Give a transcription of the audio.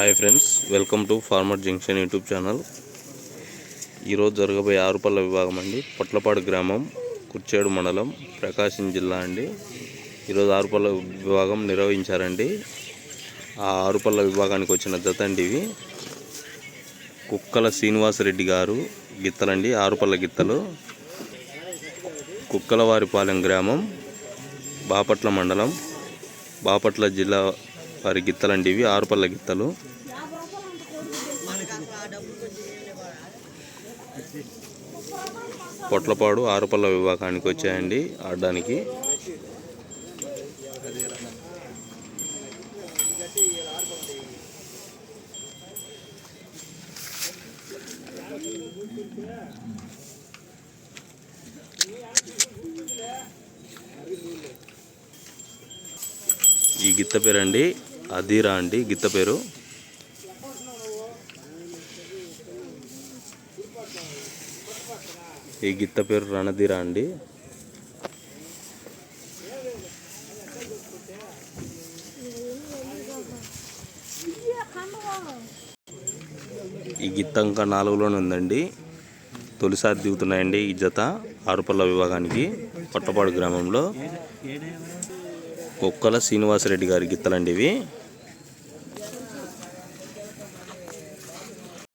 Hi friends welcome to farmer junction YouTube channel. ఈరోజు జరగబోయే ఆరుపల్ల విభాగం అండి. పొట్లపాడు గ్రామం కుర్చేడు మండలం ప్రకాశం జిల్లా అండి. ఈరోజు ఆరుపల్ల విభాగం నిర్వహించారండి. ఆ ఆరుపల్ల విభాగానికి వచ్చిన జత అండి ఇవి. కుక్కల శ్రీనివాసరెడ్డి గారు గిత్తలండి ఆరుపల్ల గిత్తలు. కుక్కలవారిపాలెం గ్రామం బాపట్ల మండలం బాపట్ల జిల్లా వారి గిత్తలండి ఇవి ఆరుపల్ల గిత్తలు. పొట్లపాడు ఆరుపల్ల విభాగానికి వచ్చాయండి ఆడడానికి. ఈ గిత్త పేరండి అధీరా అండి గిత్త పేరు. ఈ గిత్త పేరు రణధీర అండి. ఈ గిత్త ఇంకా నాలుగులోనే ఉందండి. తొలిసారి దిగుతున్నాయండి ఈ జత ఆరుపల్ల విభాగానికి పట్టపాడు గ్రామంలో. కుక్కల శ్రీనివాసరెడ్డి గారి గిత్తలండి ఇవి.